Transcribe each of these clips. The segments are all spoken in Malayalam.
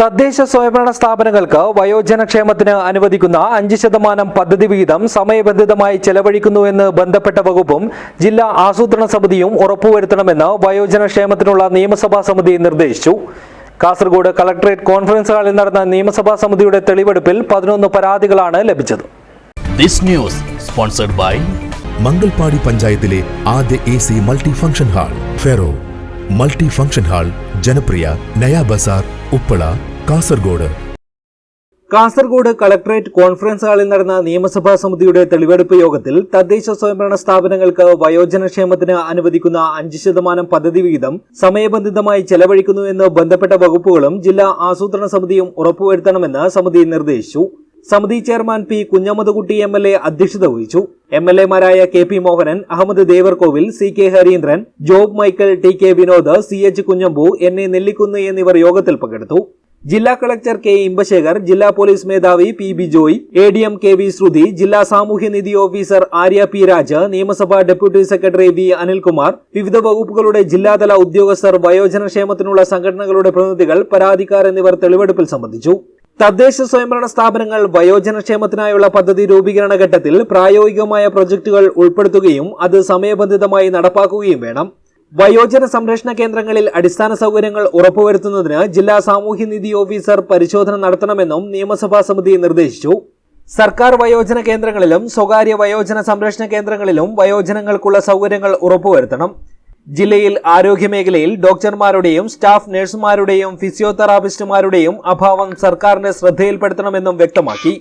തദ്ദേശ സ്വയംഭരണ സ്ഥാപനങ്ങൾക്ക് വയോജനക്ഷേമത്തിന് അനുവദിക്കുന്ന അഞ്ച് ശതമാനം പദ്ധതി വിഹിതം സമയബന്ധിതമായി ചെലവഴിക്കുന്നുവെന്ന് ബന്ധപ്പെട്ട വകുപ്പും ജില്ലാ ആസൂത്രണ സമിതിയും ഉറപ്പുവരുത്തണമെന്ന് വയോജനക്ഷേമത്തിനുള്ള നിയമസഭാ സമിതി നിർദ്ദേശിച്ചു. കാസർഗോഡ് കളക്ടറേറ്റ് കോൺഫറൻസ് ഹാളിൽ നടന്ന നിയമസഭാ സമിതിയുടെ തെളിവെടുപ്പിൽ പതിനൊന്ന് പരാതികളാണ് ലഭിച്ചത്. This news sponsored by Mangalpady പഞ്ചായത്തിലെ ആദ്യ A C multi function hall ferro. Multi function hall ജനപ്രിയ നയാ ബസാർ ഉപ്പള കാസർഗോഡ്. കാസർഗോഡ് കളക്ടറേറ്റ് കോൺഫറൻസ് ഹാളിൽ നടന്ന നിയമസഭാ സമിതിയുടെ തെളിവെടുപ്പ് യോഗത്തിൽ തദ്ദേശ സ്വയംഭരണ സ്ഥാപനങ്ങൾക്ക് വയോജനക്ഷേമത്തിന് അനുവദിക്കുന്ന അഞ്ച് ശതമാനം പദ്ധതി വിഹിതം സമയബന്ധിതമായി ചെലവഴിക്കുന്നുവെന്ന് ബന്ധപ്പെട്ട വകുപ്പുകളും ജില്ലാ ആസൂത്രണ സമിതിയും ഉറപ്പുവരുത്തണമെന്ന് സമിതി നിർദ്ദേശിച്ചു. സമിതി chairman P Kunhammedkutty M L A അധ്യക്ഷത വഹിച്ചു. M L എമാരായ K P Mohanan Ahammed Devarkovil C K Harindran Job Michael T K Vinod C H Kunhambu N A Nellikunnu എന്നിവർ യോഗത്തിൽ പങ്കെടുത്തു. ജില്ലാ കളക്ടർ കെ ഇമ്പശേഖർ ജില്ലാ പോലീസ് മേധാവി P B Joy A D M K V Sruthi ജില്ലാ സാമൂഹ്യനിധി ഓഫീസർ ആര്യ പി രാജ് നിയമസഭാ ഡെപ്യൂട്ടി സെക്രട്ടറി വി അനിൽകുമാർ വിവിധ വകുപ്പുകളുടെ ജില്ലാതല ഉദ്യോഗസ്ഥർ വയോജനക്ഷേമത്തിനുള്ള സംഘടനകളുടെ പ്രതിനിധികൾ പരാതിക്കാർ എന്നിവർ തെളിവെടുപ്പിൽ സംബന്ധിച്ചു. തദ്ദേശ സ്വയംഭരണ സ്ഥാപനങ്ങൾ വയോജനക്ഷേമത്തിനായുള്ള പദ്ധതി രൂപീകരണ ഘട്ടത്തിൽ പ്രായോഗികമായ പ്രൊജക്ടുകൾ ഉൾപ്പെടുത്തുകയും അത് സമയബന്ധിതമായി നടപ്പാക്കുകയും വേണം. വയോജന സംരക്ഷണ കേന്ദ്രങ്ങളിൽ അടിസ്ഥാന സൗകര്യങ്ങൾ ഉറപ്പുവരുത്തുന്നതിന് ജില്ലാ സാമൂഹ്യനിധി ഓഫീസർ പരിശോധന നടത്തണമെന്നും നിയമസഭാ സമിതി നിർദ്ദേശിച്ചു. സർക്കാർ വയോജന കേന്ദ്രങ്ങളിലും സ്വകാര്യ വയോജന സംരക്ഷണ കേന്ദ്രങ്ങളിലും വയോജനങ്ങൾക്കുള്ള സൗകര്യങ്ങൾ ഉറപ്പുവരുത്തണം. ജില്ലയിൽ ആരോഗ്യമേഖലയിൽ ഡോക്ടർമാരുടെയും സ്റ്റാഫ് നഴ്സുമാരുടെയും ഫിസിയോതെറാപ്പിസ്റ്റുമാരുടെയും അഭാവം സർക്കാരിന്റെ ശ്രദ്ധയിൽപ്പെടുത്തണമെന്നും വ്യക്തമാക്കി.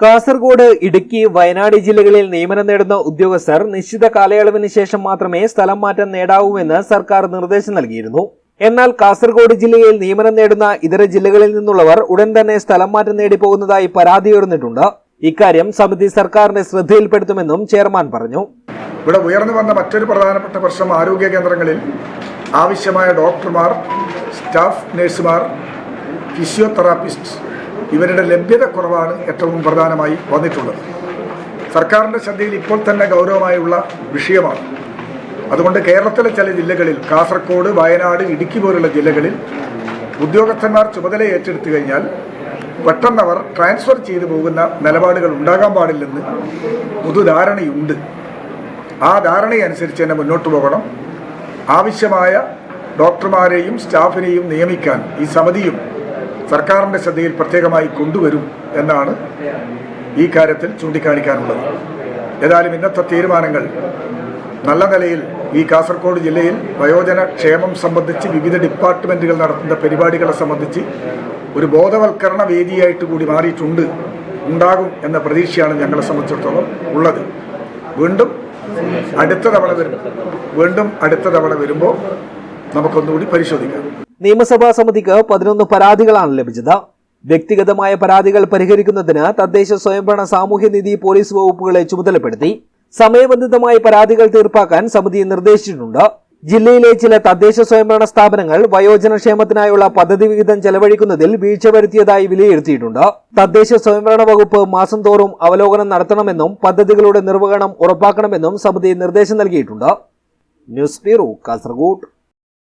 കാസർഗോഡ് ഇടുക്കി വയനാട് ജില്ലകളിൽ നിയമനം നേടുന്ന ഉദ്യോഗസ്ഥർ നിശ്ചിത കാലയളവിന് ശേഷം മാത്രമേ സ്ഥലം മാറ്റം നേടാവൂവെന്ന് സർക്കാർ നിർദ്ദേശം നൽകിയിരുന്നു. എന്നാൽ കാസർഗോഡ് ജില്ലയിൽ നിയമനം നേടുന്ന ഇതര ജില്ലകളിൽ നിന്നുള്ളവർ ഉടൻ തന്നെ സ്ഥലം മാറ്റം നേടിപ്പോകുന്നതായി പരാതി ഉയർന്നിട്ടുണ്ട് ഇക്കാര്യം സമിതി സർക്കാരിന്റെ ശ്രദ്ധയിൽപ്പെടുത്തുമെന്നും ചെയർമാൻ പറഞ്ഞു. ഇവിടെ ഉയർന്നു വന്ന മറ്റൊരു പ്രധാനപ്പെട്ട പ്രശ്നം ആരോഗ്യ കേന്ദ്രങ്ങളിൽ ആവശ്യമായ ഡോക്ടർമാർ സ്റ്റാഫ് നഴ്സുമാർ ഫിസിയോതെറാപ്പിസ്റ്റ് ഇവരുടെ ലഭ്യത കുറവാണ് ഏറ്റവും പ്രധാനമായി വന്നിട്ടുള്ളത്. സർക്കാരിന്റെ ശ്രദ്ധയിൽ ഇപ്പോൾ തന്നെ ഗൗരവമായുള്ള വിഷയമാണ്. അതുകൊണ്ട് കേരളത്തിലെ ചില ജില്ലകളിൽ കാസർഗോഡ് വയനാട് ഇടുക്കി പോലുള്ള ജില്ലകളിൽ ഉദ്യോഗസ്ഥന്മാർ ചുമതല ഏറ്റെടുത്തു കഴിഞ്ഞാൽ പെട്ടെന്നവർ ട്രാൻസ്ഫർ ചെയ്തു പോകുന്ന നിലപാടുകൾ ഉണ്ടാകാൻ പാടില്ലെന്ന് പൊതുധാരണയുണ്ട്. ആ ധാരണയനുസരിച്ച് തന്നെ മുന്നോട്ട് പോകണം. ആവശ്യമായ ഡോക്ടർമാരെയും സ്റ്റാഫിനെയും നിയമിക്കാൻ ഈ സമിതിയും സർക്കാരിന്റെ ശ്രദ്ധയിൽ പ്രത്യേകമായി കൊണ്ടുവരും എന്നാണ് ഈ കാര്യത്തിൽ ചൂണ്ടിക്കാണിക്കാനുള്ളത്. ഏതായാലും ഇന്നത്തെ തീരുമാനങ്ങൾ നല്ല നിലയിൽ ഈ കാസർഗോഡ് ജില്ലയിൽ വയോജന ക്ഷേമം സംബന്ധിച്ച് വിവിധ ഡിപ്പാർട്ട്മെന്റുകൾ നടത്തുന്ന പരിപാടികളെ സംബന്ധിച്ച് ഒരു ബോധവൽക്കരണ വേദിയായിട്ട് കൂടി മാറിയിട്ടുണ്ട്. ഉണ്ടാകും എന്ന പ്രതീക്ഷയാണ് ഞങ്ങളെ സംബന്ധിച്ചിടത്തോളം ഉള്ളത്. വീണ്ടും അടുത്ത തവണ വരും. വീണ്ടും അടുത്ത തവണ വരുമ്പോൾ നമുക്കൊന്നുകൂടി പരിശോധിക്കാം. നിയമസഭാ സമിതിക്ക് പതിനൊന്ന് പരാതികളാണ് ലഭിച്ചത്. വ്യക്തിഗതമായ പരാതികൾ പരിഹരിക്കുന്നതിന് തദ്ദേശ സ്വയംഭരണ സാമൂഹ്യനിധി പോലീസ് വകുപ്പുകളെ ചുമതലപ്പെടുത്തി സമയബന്ധിതമായി പരാതികൾ തീർപ്പാക്കാൻ സമിതി നിർദ്ദേശിച്ചിട്ടുണ്ട്. ജില്ലയിലെ ചില തദ്ദേശ സ്വയംഭരണ സ്ഥാപനങ്ങൾ വയോജനക്ഷേമത്തിനായുള്ള പദ്ധതി വിഹിതം ചെലവഴിക്കുന്നതിൽ വീഴ്ച വരുത്തിയതായി വിലയിരുത്തിയിട്ടുണ്ട്. തദ്ദേശ സ്വയംഭരണ വകുപ്പ് മാസം തോറും അവലോകനം നടത്തണമെന്നും പദ്ധതികളുടെ നിർവഹണം ഉറപ്പാക്കണമെന്നും സമിതി നിർദ്ദേശം നൽകിയിട്ടുണ്ട്. News bureau Kasaragod.